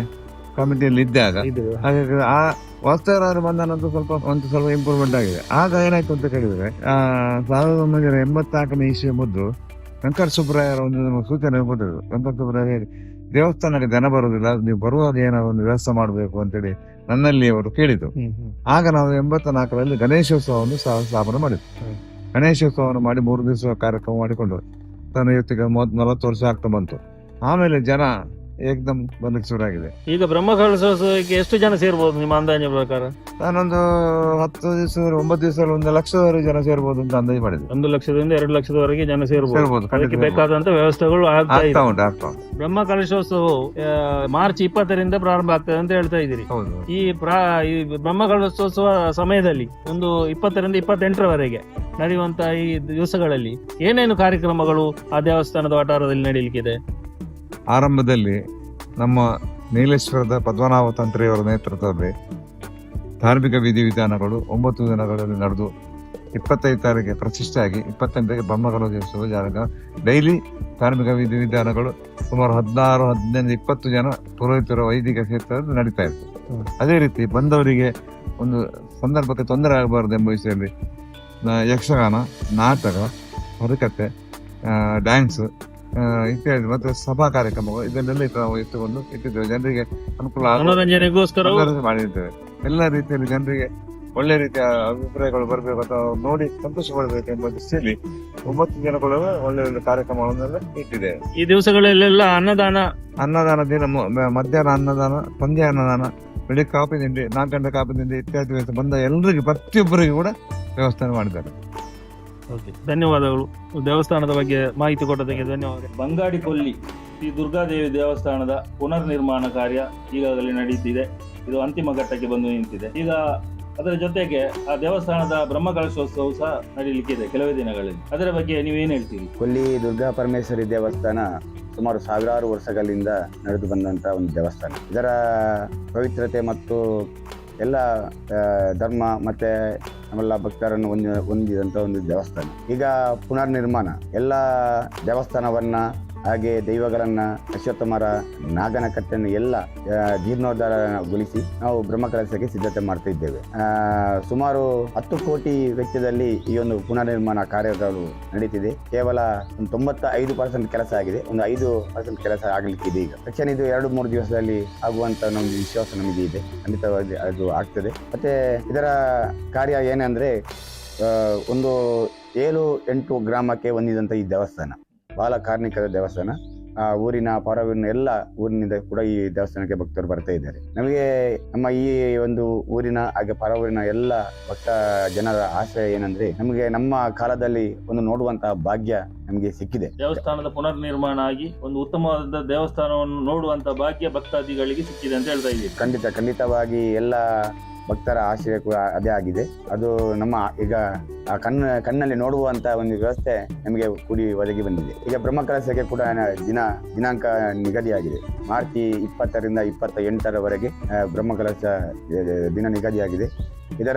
ಕಮಿಟಿಯಲ್ಲಿ ಇದ್ದಾಗ ಹಾಗಾಗಿ ಆ ವಾಸ್ತವರಾಯರು ಬಂದ ನಂತರ ಸ್ವಲ್ಪ ಒಂದು ಸ್ವಲ್ಪ ಇಂಪ್ರೂವ್ಮೆಂಟ್ ಆಗಿದೆ. ಆಗ ಏನಾಯ್ತು ಅಂತ ಕೇಳಿದ್ರೆ ಆ ಸಾವಿರದ ಒಂಬೈನೂರ ಎಂಬತ್ನಾಲ್ಕನೇ ಇಸ್ವಿ ಮೊದಲು ವೆಂಕಟ ಸುಬ್ರಾಯರ ಒಂದು ಸೂಚನೆ ಕೊಟ್ಟಿದ್ರು ವೆಂಕಟ ಸುಬ್ರಾಯ ಹೇಳಿ ದೇವಸ್ಥಾನಕ್ಕೆ ಜನ ಬರುವುದಿಲ್ಲ ನೀವು ಬರುವಾಗ ಏನಾದ್ರು ಒಂದು ವ್ಯವಸ್ಥೆ ಮಾಡಬೇಕು ಅಂತೇಳಿ ನನ್ನಲ್ಲಿ ಅವರು ಕೇಳಿದ್ರು. ಆಗ ನಾವು ಎಂಬತ್ತ ನಾಲ್ಕರಲ್ಲಿ ಗಣೇಶೋತ್ಸವವನ್ನು ಸ್ಥಾ- ಸ್ಥಾಪನೆ ಮಾಡಿದ್ವಿ. ಹ್ಮ್. ಗಣೇಶೋತ್ಸವವನ್ನು ಮಾಡಿ ಮೂರು ದಿವಸ ಕಾರ್ಯಕ್ರಮ ಮಾಡಿಕೊಂಡು ತನ್ನ ಇವತ್ತಿಗೆ ಮೂವತ್ ನಲವತ್ತು ವರ್ಷ ಆಗ್ತಾ ಬಂತು. ಆಮೇಲೆ ಜನ ಏಕದಮ್ ಬರ್ಲಿಕ್ಕೆ ಶುರುವಾಗಿದೆ. ಈಗ ಬ್ರಹ್ಮಕಲಶೋತ್ಸವಕ್ಕೆ ಎಷ್ಟು ಜನ ಸೇರ್ಬೋದು ನಿಮ್ಮ ಅಂದಾಜಿನ ಪ್ರಕಾರ? ನಾನೊಂದು ಹತ್ತು ದಿವಸ ಒಂಬತ್ತು ದಿವಸದಲ್ಲಿ ಒಂದು ಲಕ್ಷದವರೆಗೆ ಜನ ಸೇರ್ಬೋದು ಅಂತ ಅಂದಾಜು ಮಾಡಿದೆ ಒಂದು ಲಕ್ಷದಿಂದ ಎರಡು ಲಕ್ಷದವರೆಗೆ ಜನ ಸೇರ್ಬೋದು. ಸೇರ್ಬೋದು ಖಂಡಿತ ಅದಕ್ಕೆ. ಬೇಕಾದಂತ ವ್ಯವಸ್ಥೆಗಳು ಆಗ್ತಾ ಆಗ್ತಾ ಇದೆ ಉಂಟು ಆಗ್ತಾ ಉಂಟು. ಬ್ರಹ್ಮ ಕಲಶೋತ್ಸವವು ಆ, ಮಾರ್ಚ್ ಇಪ್ಪತ್ತರಿಂದ ಪ್ರಾರಂಭ ಆಗ್ತದೆ ಅಂತ ಹೇಳ್ತಾ ಇದ್ದೀರಿ. ಹೌದು. ಈ ಪ್ರಾ ಈ ಬ್ರಹ್ಮ ಕಲಶೋತ್ಸವ ಸಮಯದಲ್ಲಿ ಒಂದು ಇಪ್ಪತ್ತರಿಂದ ಇಪ್ಪತ್ತೆಂಟರವರೆಗೆ ನಡೆಯುವಂತ ಈ ದಿವಸಗಳಲ್ಲಿ ಏನೇನು ಕಾರ್ಯಕ್ರಮಗಳು ಆ ದೇವಸ್ಥಾನದ ವಠಾರದಲ್ಲಿ ನಡೆಯಲಿಕ್ಕಿದೆ ಆರಂಭದಲ್ಲಿ ನಮ್ಮ ನೀಲೇಶ್ವರದ ಪದ್ಮನಾಭ ತಂತ್ರಿಯವರ ನೇತೃತ್ವದಲ್ಲಿ ಧಾರ್ಮಿಕ ವಿಧಿವಿಧಾನಗಳು ಒಂಬತ್ತು ದಿನಗಳಲ್ಲಿ ನಡೆದು ಇಪ್ಪತ್ತೈದು ತಾರೀಕಿಗೆ ಪ್ರತಿಷ್ಠೆಯಾಗಿ ಇಪ್ಪತ್ತೆಂಟಕ್ಕೆ ಬ್ರಹ್ಮಕಲೋತ್ಸವ ಜಾಗ ಡೈಲಿ ಧಾರ್ಮಿಕ ವಿಧಿವಿಧಾನಗಳು ಸುಮಾರು ಹದಿನಾರು, ಹದಿನೈದು, ಇಪ್ಪತ್ತು ಜನ ಪುರೋಹಿತರ ವೈದಿಕ ಕ್ಷೇತ್ರದಲ್ಲಿ ನಡೀತಾ ಇತ್ತು. ಅದೇ ರೀತಿ ಬಂದವರಿಗೆ ಒಂದು ಸಂದರ್ಭಕ್ಕೆ ತೊಂದರೆ ಆಗಬಾರದು ಎಂಬ ವಿಷಯದಲ್ಲಿ ಯಕ್ಷಗಾನ, ನಾಟಕ, ಹರಕತೆ ಡ್ಯಾನ್ಸ್ ಇತ್ಯಾದಿ ಮತ್ತೆ ಸಭಾ ಕಾರ್ಯಕ್ರಮಗಳು ಇದನ್ನೆಲ್ಲ ನಾವು ಇಟ್ಟುಕೊಂಡು ಇಟ್ಟಿದ್ದೇವೆ. ಜನರಿಗೆ ಅನುಕೂಲ ಮನೋರಂಜನೆಗೋಸ್ಕರ ಮಾಡಿದ್ದೇವೆ. ಎಲ್ಲ ರೀತಿಯಲ್ಲಿ ಜನರಿಗೆ ಒಳ್ಳೆ ರೀತಿಯ ಅಭಿಪ್ರಾಯಗಳು ಬರಬೇಕು ಅಥವಾ ನೋಡಿ ಸಂತೋಷ ಪಡಬೇಕು ಎಂಬ ದೃಷ್ಟಿಯಲ್ಲಿ ಒಂಬತ್ತು ದಿನಗಳು ಒಳ್ಳೆ ಒಳ್ಳೆ ಕಾರ್ಯಕ್ರಮಗಳನ್ನೆಲ್ಲ ಇಟ್ಟಿದೆ ಈ ದಿವಸಗಳಲ್ಲೆಲ್ಲ ಅನ್ನದಾನ. ಅನ್ನದಾನ ದಿನ ಮಧ್ಯಾಹ್ನ ಅನ್ನದಾನ ಪಂದ್ಯ ಅನ್ನದಾನ ಬೆಳಿಗ್ಗೆ ಕಾಪಿ ತಿಂಡಿ ನಾಲ್ಕು ಗಂಟೆ ಕಾಫಿ ತಿಂಡಿ ಇತ್ಯಾದಿ ಬಂದ ಎಲ್ಲರಿಗೂ ಪ್ರತಿಯೊಬ್ಬರಿಗೂ ಕೂಡ ವ್ಯವಸ್ಥೆ ಮಾಡಿದ್ದಾರೆ. ಧನ್ಯವಾದಗಳು. ದೇವಸ್ಥಾನದ ಬಗ್ಗೆ ಮಾಹಿತಿ ಕೊಟ್ಟದಕ್ಕೆ ಧನ್ಯವಾದ ಬಂಗಾಡಿ ಕೊಲ್ಲಿ ಶ್ರೀ ದುರ್ಗಾದೇವಿ ದೇವಸ್ಥಾನದ ಪುನರ್ ನಿರ್ಮಾಣ ಕಾರ್ಯ ಈಗಾಗಲೇ ನಡೆಯುತ್ತಿದೆ ಇದು ಅಂತಿಮ ಘಟ್ಟಕ್ಕೆ ಬಂದು ನಿಂತಿದೆ. ಈಗ ಅದರ ಜೊತೆಗೆ ಆ ದೇವಸ್ಥಾನದ ಬ್ರಹ್ಮಕಲಶೋತ್ಸವ ಸಹ ನಡೀಲಿಕ್ಕಿದೆ ಕೆಲವೇ ದಿನಗಳಲ್ಲಿ. ಅದರ ಬಗ್ಗೆ ನೀವೇನು ಹೇಳ್ತೀರಿ? ಕೊಲ್ಲಿ ದುರ್ಗಾ ಪರಮೇಶ್ವರಿ ದೇವಸ್ಥಾನ ಸುಮಾರು ಸಾವಿರಾರು ವರ್ಷಗಳಿಂದ ನಡೆದು ಬಂದಂಥ ಒಂದು ದೇವಸ್ಥಾನ. ಇದರ ಪವಿತ್ರತೆ ಮತ್ತು ಎಲ್ಲ ಧರ್ಮ ಮತ್ತು ನಮ್ಮೆಲ್ಲ ಭಕ್ತರನ್ನು ಹೊಂದಿ ಒಂದು ದೇವಸ್ಥಾನ. ಈಗ ಪುನರ್ ನಿರ್ಮಾಣ ಎಲ್ಲ ದೇವಸ್ಥಾನವನ್ನ ಹಾಗೆ ದೈವಗಳನ್ನ ಅಶ್ವತ್ಥಮರ ನಾಗನ ಕಟ್ಟನ್ನು ಎಲ್ಲ ಜೀರ್ಣೋದ್ಧಾರಗೊಳಿಸಿ ನಾವು ಬ್ರಹ್ಮಕಲಶಕ್ಕೆ ಸಿದ್ಧತೆ ಮಾಡ್ತಾ ಇದ್ದೇವೆ. ಸುಮಾರು ಹತ್ತು ಕೋಟಿ ವೆಚ್ಚದಲ್ಲಿ ಈ ಒಂದು ಪುನರ್ ನಿರ್ಮಾಣ ಕಾರ್ಯಗಳು ನಡೀತಿದೆ. ಕೇವಲ ಒಂದು ತೊಂಬತ್ತ ಐದು ಪರ್ಸೆಂಟ್ ಕೆಲಸ ಆಗಿದೆ. ಒಂದು ಐದು ಪರ್ಸೆಂಟ್ ಕೆಲಸ ಆಗಲಿಕ್ಕಿದೆ ಈಗ. ತಕ್ಷಣ ಇದು ಎರಡು ಮೂರು ದಿವಸದಲ್ಲಿ ಆಗುವಂತ ನಮ್ಗೆ ವಿಶ್ವಾಸ ನಮಗೆ ಇದೆ. ಖಂಡಿತವಾಗಿ ಅದು ಆಗ್ತದೆ. ಮತ್ತೆ ಇದರ ಕಾರ್ಯ ಏನಂದ್ರೆ ಒಂದು ಏಳು ಎಂಟು ಗ್ರಾಮಕ್ಕೆ ಹೊಂದಿದಂಥ ಈ ದೇವಸ್ಥಾನ. ಬಹಳ ಕಾರ್ಮಿಕರ ದೇವಸ್ಥಾನ. ಆ ಊರಿನ ಪರವಿನ ಎಲ್ಲ ಊರಿನಿಂದ ಕೂಡ ಈ ದೇವಸ್ಥಾನಕ್ಕೆ ಭಕ್ತರು ಬರ್ತಾ ಇದ್ದಾರೆ. ನಮಗೆ ನಮ್ಮ ಈ ಒಂದು ಊರಿನ ಹಾಗೆ ಪರವೂರಿನ ಎಲ್ಲ ಭಕ್ತ ಜನರ ಆಶಯ ಏನಂದ್ರೆ ನಮಗೆ ನಮ್ಮ ಕಾಲದಲ್ಲಿ ಒಂದು ನೋಡುವಂತಹ ಭಾಗ್ಯ ನಮಗೆ ಸಿಕ್ಕಿದೆ. ದೇವಸ್ಥಾನದ ಪುನರ್ ನಿರ್ಮಾಣ ಆಗಿ ಒಂದು ಉತ್ತಮವಾದ ದೇವಸ್ಥಾನವನ್ನು ನೋಡುವಂತ ಭಾಗ್ಯ ಭಕ್ತಾದಿಗಳಿಗೆ ಸಿಕ್ಕಿದೆ ಅಂತ ಹೇಳ್ತಾ ಇದ್ದೀವಿ. ಖಂಡಿತ ಖಂಡಿತವಾಗಿ ಎಲ್ಲ ಭಕ್ತರ ಆಶ್ರಯ ಕೂಡ ಅದೇ ಆಗಿದೆ. ಅದು ನಮ್ಮ ಈಗ ಆ ಕಣ್ಣ ಕಣ್ಣಲ್ಲಿ ನೋಡುವಂತ ಒಂದು ವ್ಯವಸ್ಥೆ ನಮಗೆ ಕೂಡಿ ಒದಗಿ ಬಂದಿದೆ. ಈಗ ಬ್ರಹ್ಮಕಲಶಕ್ಕೆ ಕೂಡ ದಿನ ದಿನಾಂಕ ನಿಗದಿಯಾಗಿದೆ. ಮಾರ್ಚ್ ಇಪ್ಪತ್ತರಿಂದ ಇಪ್ಪತ್ತ ಎಂಟರವರೆಗೆ ಬ್ರಹ್ಮ ಆ, ದಿನ ನಿಗದಿಯಾಗಿದೆ. ಇದರ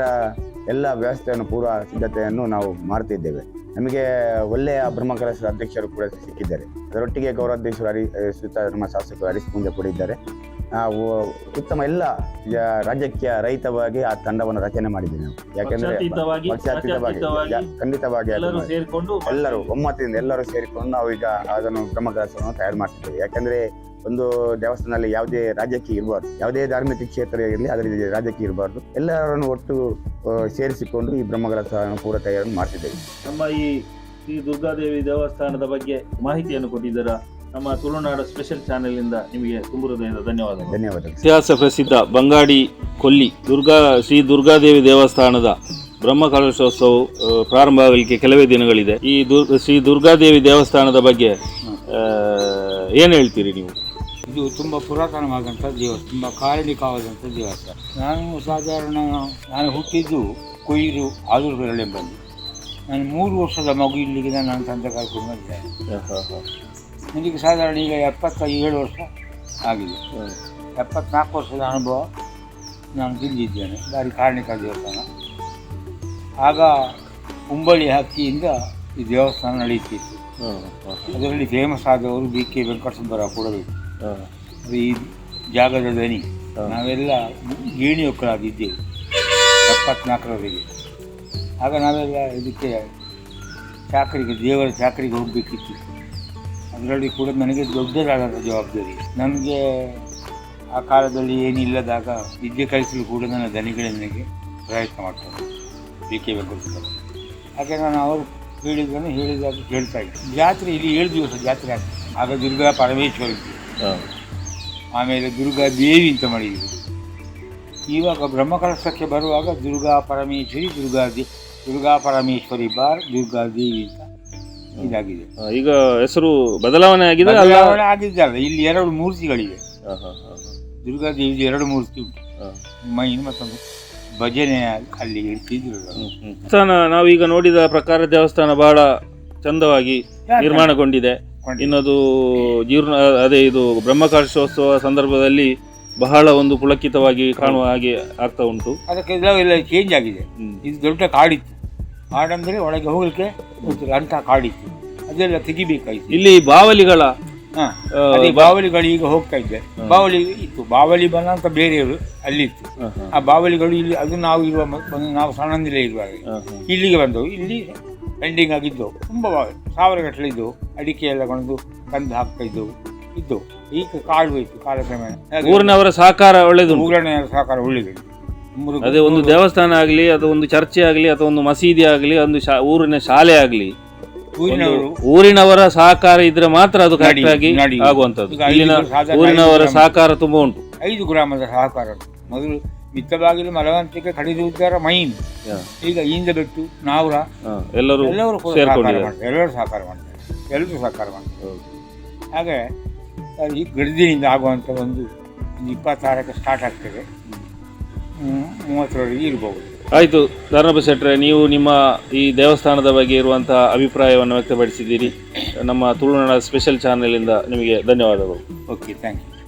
ಎಲ್ಲ ವ್ಯವಸ್ಥೆಯನ್ನು ಪೂರ್ವ ಸಿದ್ಧತೆಯನ್ನು ನಾವು ಮಾಡ್ತಿದ್ದೇವೆ. ನಮಗೆ ಒಳ್ಳೆಯ ಬ್ರಹ್ಮಕಲಶದ ಅಧ್ಯಕ್ಷರು ಕೂಡ ಸಿಕ್ಕಿದ್ದಾರೆ. ಅದರೊಟ್ಟಿಗೆ ಗೌರವಾಧ್ಯಕ್ಷರು ಹರಿ ಸುತ್ತ ನಮ್ಮ ಶಾಸಕರು ಹರೀಶ್ ಕೂಡ ಇದ್ದಾರೆ ಉತ್ತಮ ಎಲ್ಲ ರಾಜ್ಯಕ್ಕೆ ರೈತವಾಗಿ ಆ ತಂಡವನ್ನು ರಚನೆ ಮಾಡಿದ್ದೀವಿ ನಾವು. ಯಾಕೆಂದ್ರೆ ಪಕ್ಷಾತೀತವಾಗಿ ಖಂಡಿತವಾಗಿ ಎಲ್ಲರೂ ಒಮ್ಮತದಿಂದ ಎಲ್ಲರೂ ಸೇರಿಕೊಂಡು ನಾವು ಈಗ ಅದನ್ನು ಬ್ರಹ್ಮಗ್ರಾಸವನ್ನು ತಯಾರು ಮಾಡ್ತಿದ್ದೇವೆ. ಯಾಕಂದ್ರೆ ಒಂದು ದೇವಸ್ಥಾನದಲ್ಲಿ ಯಾವುದೇ ರಾಜ್ಯಕ್ಕೆ ಇರಬಾರ್ದು. ಯಾವುದೇ ಧಾರ್ಮಿಕ ಕ್ಷೇತ್ರ ಇರಲಿ ಅದರಲ್ಲಿ ರಾಜ್ಯಕ್ಕೆ ಇರಬಾರ್ದು. ಎಲ್ಲರನ್ನು ಒಟ್ಟು ಸೇರಿಸಿಕೊಂಡು ಈ ಬ್ರಹ್ಮಕಲಶವನ್ನು ಪೂರ ತಯಾರನ್ನು ಮಾಡ್ತಿದ್ದೇವೆ. ನಮ್ಮ ಈ ಶ್ರೀ ದುರ್ಗಾದೇವಿ ದೇವಸ್ಥಾನದ ಬಗ್ಗೆ ಮಾಹಿತಿಯನ್ನು ಕೊಟ್ಟಿದ್ದೀರಾ? ನಮ್ಮ ತುಳುನಾಡು ಸ್ಪೆಷಲ್ ಚಾನೆಲ್ ಇಂದ ನಿಮಗೆ ತುಂಬ ಹೃದಯದ ಧನ್ಯವಾದಗಳು. ಧನ್ಯವಾದ ಇತಿಹಾಸ ಪ್ರಸಿದ್ಧ ಬಂಗಾಡಿ ಕೊಲ್ಲಿ ದುರ್ಗಾ ಶ್ರೀ ದುರ್ಗಾದೇವಿ ದೇವಸ್ಥಾನದ ಬ್ರಹ್ಮಕಲಶೋತ್ಸವ ಆ, ಪ್ರಾರಂಭ ಆಗಲಿಕ್ಕೆ ಕೆಲವೇ ದಿನಗಳಿದೆ. ಈ ದುರ್ ಶ್ರೀ ದುರ್ಗಾದೇವಿ ದೇವಸ್ಥಾನದ ಬಗ್ಗೆ ಏನು ಹೇಳ್ತೀರಿ ನೀವು? ಇದು ತುಂಬ ಪುರಾತನವಾದಂಥ ದೇವಸ್ಥಾನ ತುಂಬ ಕಾರಣಿಕವಾದಂಥ ದೇವಸ್ಥಾನ. ನಾನು ಸಾಧಾರಣ ನಾನು ಹುಟ್ಟಿದ್ದು ಕೊಯ್ಲು ಕೊಯ್ರು ಬಂದು. ನಾನು ಮೂರು ವರ್ಷದ ಮಗು ಇಲ್ಲಿಗೆ ನಾನು ತಂದೆ ಕರ್ಕೊಂಡು ಬಂದಿದ್ದೇನೆ. ನನಗೆ ಸಾಧಾರಣ ಈಗ ಎಪ್ಪತ್ತ ಏಳು ವರ್ಷ ಆಗಿದೆ. ಎಪ್ಪತ್ನಾಲ್ಕು ವರ್ಷದ ಅನುಭವ ನಾನು ತಿಳಿದಿದ್ದೇನೆ ದಾರಿ ಕಾರಣಿಕ ದೇವಸ್ಥಾನ ಆಗ ಉಂಬಳಿ ಹಕ್ಕಿಯಿಂದ ಈ ದೇವಸ್ಥಾನ ನಡೀತಿತ್ತು ಅದರಲ್ಲಿ ಫೇಮಸ್ ಆದವರು ಬಿ ಕೆ ವೆಂಕಟಸುಬ್ಬರ ಕೊಡಬೇಕು ಈ ಜಾಗದ ದನಿ ನಾವೆಲ್ಲ ಗೇಣಿ ಒಕ್ಕಲಾಗಿದ್ದೆವು ಎಪ್ಪತ್ನಾಲ್ಕರವರೆಗೆ. ಆಗ ನಾವೆಲ್ಲ ಇದಕ್ಕೆ ಚಾಕರಿಗೆ, ದೇವರ ಚಾಕರಿಗೆ ಹೋಗಬೇಕಿತ್ತು. ಅದರಲ್ಲಿ ಕೂಡ ನನಗೆ ದೊಡ್ಡದಾದಂಥ ಜವಾಬ್ದಾರಿ. ನನಗೆ ಆ ಕಾಲದಲ್ಲಿ ಏನಿಲ್ಲದಾಗ ವಿದ್ಯೆ ಕಲಿಸಲು ಕೂಡ ನನ್ನ ದನಿಗಳ ನನಗೆ ಪ್ರಯತ್ನ ಮಾಡ್ತಾರೆ. ಬಿ ಕೆ ವೆಂಕಟೇಶ್ವರ ಹಾಗೆ ನಾನು ಅವರು ಹೇಳಿದ್ದನ್ನು ಹೇಳಿದಾಗ ಕೇಳ್ತಾ ಇದ್ದೆ. ಜಾತ್ರೆ ಇಲ್ಲಿ ಏಳು ದಿವಸ ಜಾತ್ರೆ ಆಗ್ತದೆ. ಆಗ ದುರ್ಗಾ ಪರಮೇಶ್ವರಿ ಇದ್ದರು. ಆಮೇಲೆ ದುರ್ಗಾ ದೇವಿ ಅಂತ ಮಾಡಿದ್ರು. ಇವಾಗ ಬ್ರಹ್ಮಕಲಶಕ್ಕೆ ಬರುವಾಗ ದುರ್ಗಾ ಪರಮೇಶ್ವರಿ ದುರ್ಗಾ ದೇ ದುರ್ಗಾ ಪರಮೇಶ್ವರಿ ಬಾರ್ ದುರ್ಗಾ ದೇವಿ ಅಂತ. ಇದಾಗಿದೆ. ಈಗ ಹೆಸರು ಬದಲಾವಣೆ ಆಗಿದೆ ಅಲ್ಲ? ಬದಲಾವಣೆ ಆಗಿದ್ದಲ್ಲ ಇಲ್ಲಿ ಎರಡು ಮೂರ್ತಿಗಳಿವೆ. ದುರ್ಗಾ ದೇವಿದು ಎರಡು ಮೂರ್ತಿ ಉಂಟು. ಮೈನ್ ಮತ್ತೊಂದು ಭಜನೆ ಅಲ್ಲಿ ಇಡ್ತಿದ್ರು ದೇವಸ್ಥಾನ ನಾವೀಗ ನೋಡಿದ ಪ್ರಕಾರ ದೇವಸ್ಥಾನ ಬಹಳ ಚಂದವಾಗಿ ನಿರ್ಮಾಣಗೊಂಡಿದೆ. ಇನ್ನೊಂದು ಜೀರ್ಣ ಅದೇ ಇದು ಬ್ರಹ್ಮಕಲಶೋತ್ಸವ ಸಂದರ್ಭದಲ್ಲಿ ಬಹಳ ಒಂದು ಪುಳಕಿತವಾಗಿ ಕಾಣುವ ಹಾಗೆ ಆಗ್ತಾ ಉಂಟು. ಅದಕ್ಕೆ ಎಲ್ಲ ಚೇಂಜ್ ಆಗಿದೆ. ಇದು ದೊಡ್ಡ ಕಾಡಿತ್ತು. ಕಾಡಂದ್ರೆ ಒಳಗೆ ಹೋಗಲಿಕ್ಕೆ ಗೊತ್ತಿಲ್ಲ ಅಂತ ಕಾಡಿತ್ತು. ಅದೆಲ್ಲ ತೆಗಿಬೇಕಾಯ್ತು. ಇಲ್ಲಿ ಬಾವಲಿಗಳ ಹಾ ಆ, ಅದೇ ಬಾವಲಿಗಳು ಈಗ ಹೋಗ್ತಾ ಇದ್ದೆ. ಬಾವಲಿ ಇತ್ತು. ಬಾವಲಿ ಬನ ಅಂತ ಬೇರೆಯವರು ಅಲ್ಲಿ ಇತ್ತು ಹ, ಹ, ಆ ಬಾವಲಿಗಳು ಇಲ್ಲಿ ಅದು ನಾವು ಇರುವ ನಾವು ಸಣ್ಣಂದಿಲೇ ಇರುವಾಗ. ಇಲ್ಲಿಗೆ ಬಂದವು. ಇಲ್ಲಿ ಪೆಂಡಿಂಗ್ ಆಗಿದ್ದವು. ತುಂಬ ಸಾವಿರ ಗಟ್ಟಲೆ ಇದ್ದವು. ಅಡಿಕೆ ಎಲ್ಲ ಕೊಂಡು ಕಂದು ಹಾಕ್ತಾ ಇದ್ದವು. ಇದ್ದವು. ಈಗ ಕಾಳು ಹೋಯ್ತು ಕಾಲಕ್ರಮೇಣ. ಊರಿನವರ ಸಹಕಾರ ಒಳ್ಳೇದು ಊರಿನವರ ಸಹಕಾರ ಒಳ್ಳೆಯದು ಮುರುಘ- ಅದೇ ಒಂದು ದೇವಸ್ಥಾನ ಆಗಲಿ ಅಥವಾ ಒಂದು ಚರ್ಚೆ ಆಗಲಿ ಅಥವಾ ಒಂದು ಮಸೀದಿ ಆಗಲಿ ಒಂದು ಶಾ- ಊರಿನ ಶಾಲೆ ಆಗಲಿ. ಊರಿನವರು. ಊರಿನವರ ಸಹಕಾರ ಇದ್ರೆ ಮಾತ್ರ ಅದು ಕರೆಕ್ಟ್ ಆಗಿ ನಡಿ. ಆಗುವಂತದ್ದು ಇಲ್ಲಿನ ಊರಿನವರ ಸಹಕಾರ ತುಂಬಾ ಉಂಟು. ಐದು ಗ್ರಾಮದ ಸಹಕಾರ. ಮೊದಲು ಮಿತ್ತಬಾಗಿಲು ಮಲವಂತಿಕೆ ಕಡಿದುದ್ದಾರ ಮೈನ್. ಈಗ ಈಂದ ಬೆಟ್ಟು ನಾವ್ರ ಎಲ್ಲರೂ ಎಲ್ಲರೂ ಎಲ್ಲರೂ ಸಹಕಾರ ಮಾಡ್ತಾರೆ. ಎಲ್ಲರೂ ಸಹಕಾರ ಮಾಡ್ತಾರೆ. ಹಾಗೆ ಈ ಗಡಿದಿನಿಂದ ಆಗುವಂಥ ಒಂದು ಇಪ್ಪತ್ತಾರಕ್ಕೆ ಸ್ಟಾರ್ಟ್ ಆಗ್ತದೆ. ಮೂವತ್ತರವರೆಗೆ ಇರ್ಬೋದು. ಆಯಿತು ಧರ್ಮಪ್ಪ ಶೆಟ್ರೆ ನೀವು ನಿಮ್ಮ ಈ ದೇವಸ್ಥಾನದ ಬಗ್ಗೆ ಇರುವಂತಹ ಅಭಿಪ್ರಾಯವನ್ನು ವ್ಯಕ್ತಪಡಿಸಿದ್ದೀರಿ. ನಮ್ಮ ತುಳುನಾಡ ಸ್ಪೆಷಲ್ ಚಾನೆಲ್ ಇಂದ ನಿಮಗೆ ಧನ್ಯವಾದಗಳು. Okay thank you